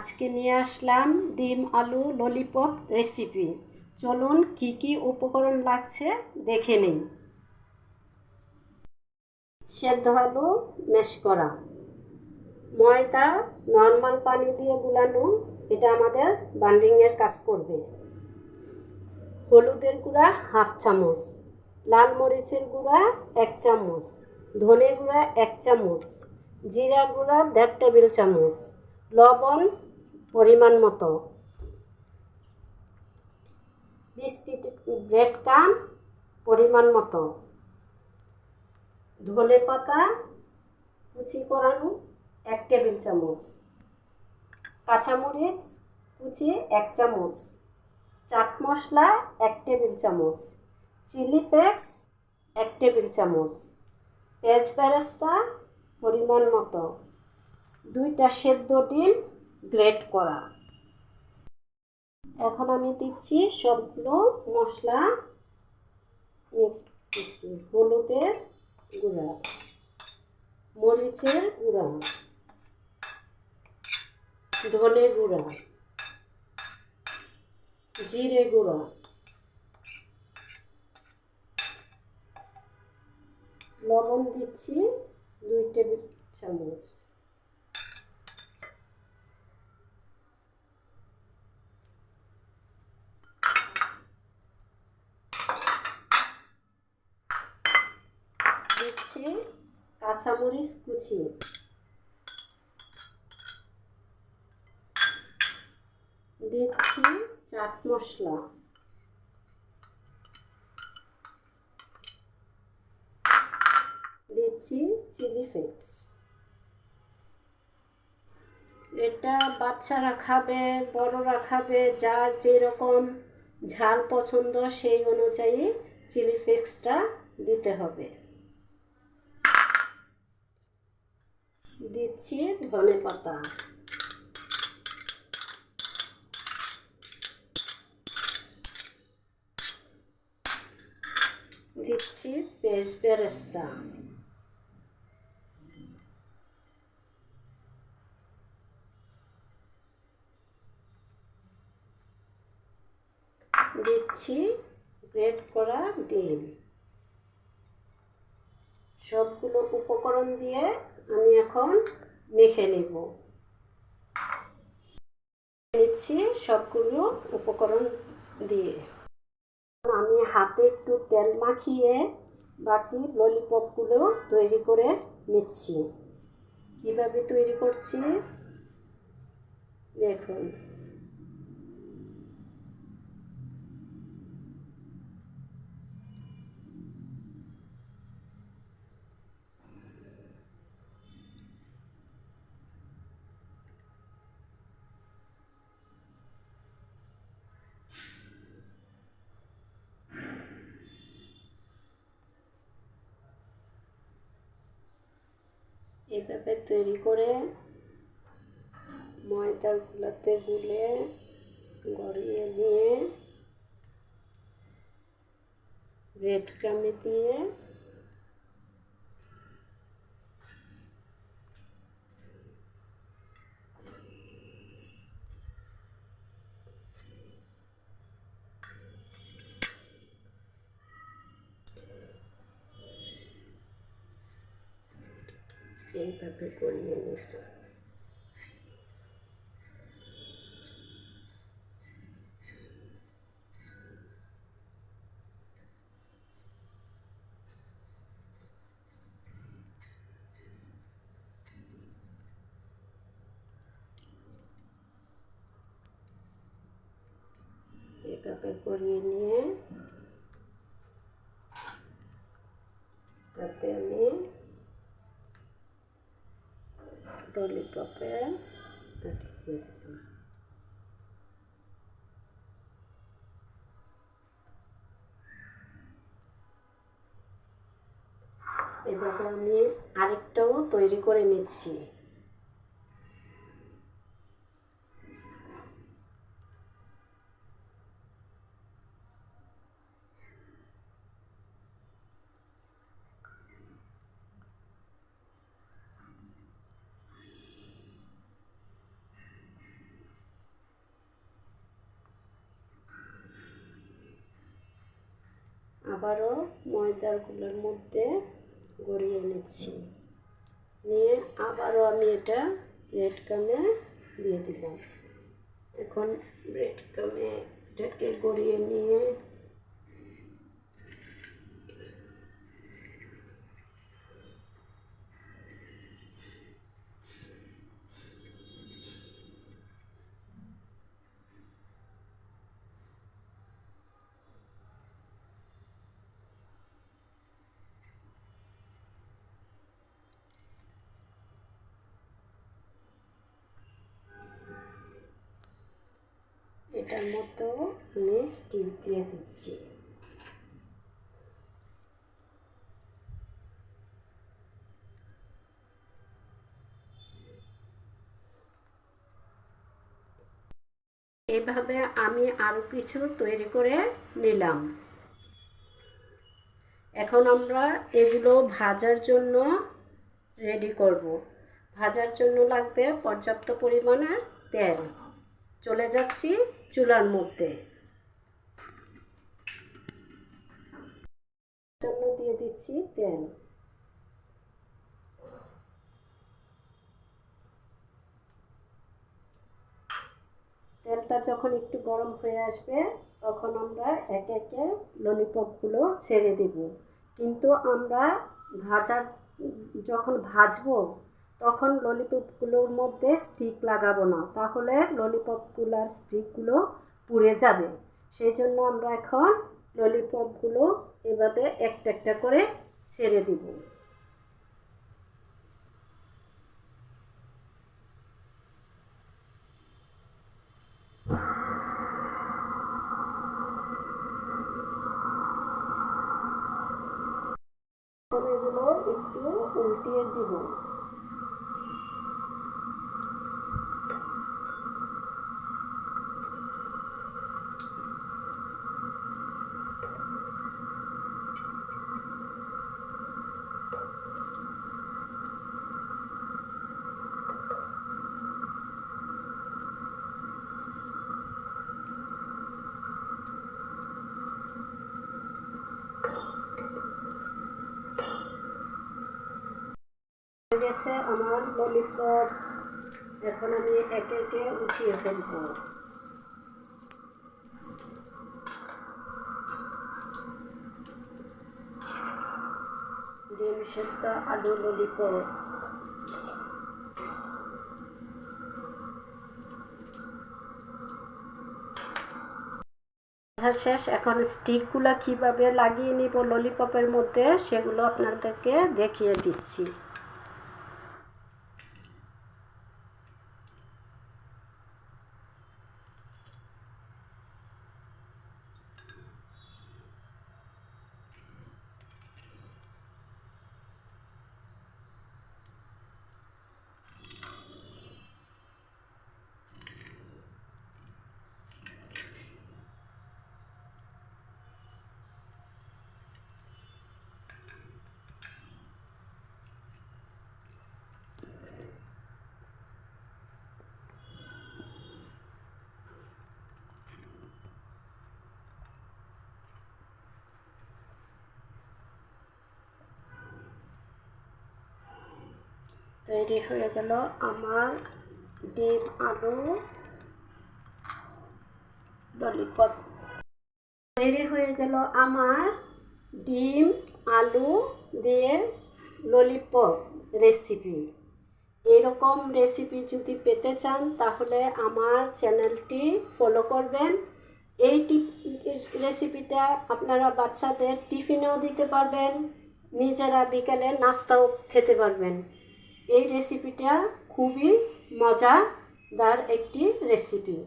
আজকে নিয়ে আসলাম ডিম, আলু ললিপপ রেসিপি চলুন কি কি উপকরণ লাগছে দেখে নিন সেদ্ধ আলু ম্যাশ করা। ময়দা নর্মাল পানি দিয়ে গুলানো, এটা আমাদের বান্ডিংয়ের কাজ করবে। হলুদের গুঁড়া হাফ চামচ, লাল মরিচের গুঁড়া এক চামচ, ধনে গুঁড়া এক চামচ, জিরা গুঁড়া দেড় টেবিল চামচ, লবণ পরিমাণ মতো। বিস্কিট, ব্রেড কাম পরিমাণ মতো। ধনে পাতা, কুচি করানো এক টেবিল চামচ। কাঁচামরিচ, কুচি এক চামচ। চাট মশলা এক টেবিল চামচ। চিলি ফ্লেক্স এক টেবিল চামচ। পেঁয়াজ বেরেস্তা পরিমাণ মতো। দুইটা সেদ্ধ ডিম গ্রেট করা। এখন আমি দিচ্ছি সবগুলো মশলা। মিক্স করছি হলুদের গুঁড়া, মরিচের গুঁড়া, ধনে গুঁড়া, জিরে গুঁড়া, লবণ দিচ্ছি দুই টেবিল চামচ। দিচ্ছি কাঁচামরিচ কুচি দিচ্ছি চাট মশলা। দিচ্ছি চিলি ফ্লেক্স। এটা বাচ্চারা খাবে, বড়রা খাবে, যার যেরকম ঝাল পছন্দ সেই অনুযায়ী চিলি ফ্লেক্সটা দিতে হবে। দিচ্ছি ধনে পাতা। দিচ্ছি পেঁয়াজ বেরেস্তা। দিচ্ছি গ্রেট করা ডিম। সবগুলো উপকরণ দিয়ে আমি এখন মেখে নেব। নিচ্ছি সবগুলো উপকরণ দিয়ে। আমি হাতে একটু তেল মাখিয়ে বাকি ললিপপগুলো তৈরি করে নিচ্ছি। কীভাবে তৈরি করছি? দেখুন। এভাবে তৈরি করে ময়দার গুলাতে গুলে গড়িয়ে নিয়ে ব্রেড ক্রামে দিয়ে এইভাবে গড়িয়ে নিতে এভাবে করিয়ে নিয়ে তাতে আমি ললিপপে আটকে এভাবে আমি আরেকটাও তৈরি করে নিচ্ছি। আবারও ময়দারগুলোর মধ্যে গড়িয়ে নিচ্ছি নিয়ে আবারও আমি এটা ব্রেড কামে দিয়ে দিলাম। এখন ব্রেড কামে এটাকে গড়িয়ে নিয়ে এটার মতো আমি দিয়ে দিচ্ছি। এভাবে আমি আরও কিছু তৈরি করে নিলাম। এখন আমরা এগুলো ভাজার জন্য রেডি করব। ভাজার জন্য লাগবে পর্যাপ্ত পরিমাণের তেল। চলে যাচ্ছি চুলার মধ্যে। দিয়ে দিচ্ছি তেল। তেলটা যখন একটু গরম হয়ে আসবে, তখন আমরা একে একে ললিপপগুলো ছেড়ে দেব। কিন্তু আমরা ভাজার, যখন ভাজবো তখন ললিপপগুলোর মধ্যে স্টিক লাগাবো না, তাহলে ললিপপগুলোর স্টিকগুলো পুড়ে যাবে। সেই জন্য আমরা এখন ললিপপগুলো এভাবে একটা একটা করে ছেড়ে দিব। এগুলো একটু উল্টিয়ে দিব। গেছে আমার ললিপপ এখন আমি একে একে উঠিয়ে ফেলব। ডিম আলু ললিপপ শেষ, এখন স্টিকগুলো কীভাবে লাগিয়ে নিব ললিপপের মধ্যে, সেগুলো আপনাদেরকে দেখিয়ে দিচ্ছি। তৈরি হয়ে গেল আমার ডিম আলু ললিপপ। তৈরি হয়ে গেল আমার ডিম আলু দিয়ে ললিপপ রেসিপি এরকম রেসিপি যদি পেতে চান, তাহলে আমার চ্যানেলটি ফলো করবেন। এই রেসিপিটা আপনারা বাচ্চাদের টিফিনেও দিতে পারবেন, নিজেরা বিকেলে নাস্তাও খেতে পারবেন। এই রেসিপিটা খুবই মজাদার একটি রেসিপি